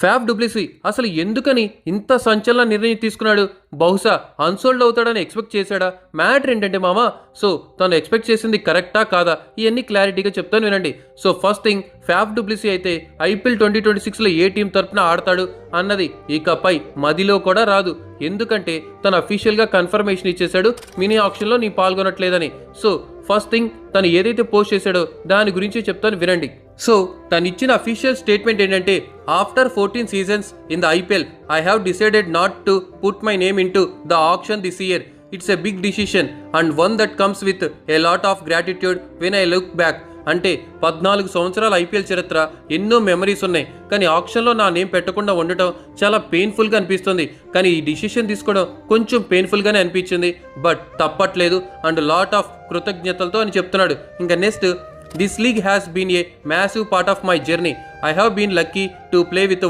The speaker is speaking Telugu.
ఫ్యాబ్ డూప్లిసీ అసలు ఎందుకని ఇంత సంచలన నిర్ణయం తీసుకున్నాడు? బహుశా అన్సోల్డ్ అవుతాడని ఎక్స్పెక్ట్ చేశాడా? మ్యాటర్ ఏంటంటే మామ సో తను ఎక్స్పెక్ట్ చేసింది కరెక్టా కాదా? ఇవన్నీ క్లారిటీగా చెప్తాను వినండి. So first thing Faf du Plessis అయితే ఐపీఎల్ ట్వంటీ ట్వంటీ సిక్స్లో ఏ టీం తరఫున ఆడతాడు అన్నది ఇకపై మదిలో కూడా రాదు. ఎందుకంటే తను అఫీషియల్గా కన్ఫర్మేషన్ ఇచ్చేశాడు మినీ ఆప్షన్లో నీ పాల్గొనట్లేదని. సో ఫస్ట్ థింగ్ తను ఏదైతే పోస్ట్ చేశాడో దాని గురించి చెప్తాను వినండి. సో తను ఇచ్చిన అఫీషియల్ స్టేట్మెంట్ ఏంటంటే after fourteen seasons in the IPL I have decided not to put my name in to the auction this year it's a big decision and one that comes with a lot of gratitude when I look back అంటే పద్నాలుగు సంవత్సరాల ఐపీఎల్ చరిత్ర ఎన్నో మెమరీస్ ఉన్నాయి. కానీ ఆప్షన్లో నా నేమ్ పెట్టకుండా ఉండటం చాలా పెయిన్ఫుల్గా అనిపిస్తుంది. కానీ ఈ డిసిషన్ తీసుకోవడం కొంచెం పెయిన్ఫుల్గానే అనిపించింది. బట్ తప్పట్లేదు అండ్ లాట్ ఆఫ్ కృతజ్ఞతలతో అని చెప్తున్నాడు. ఇంకా next this league has been a massive part of my journey I have been lucky to play with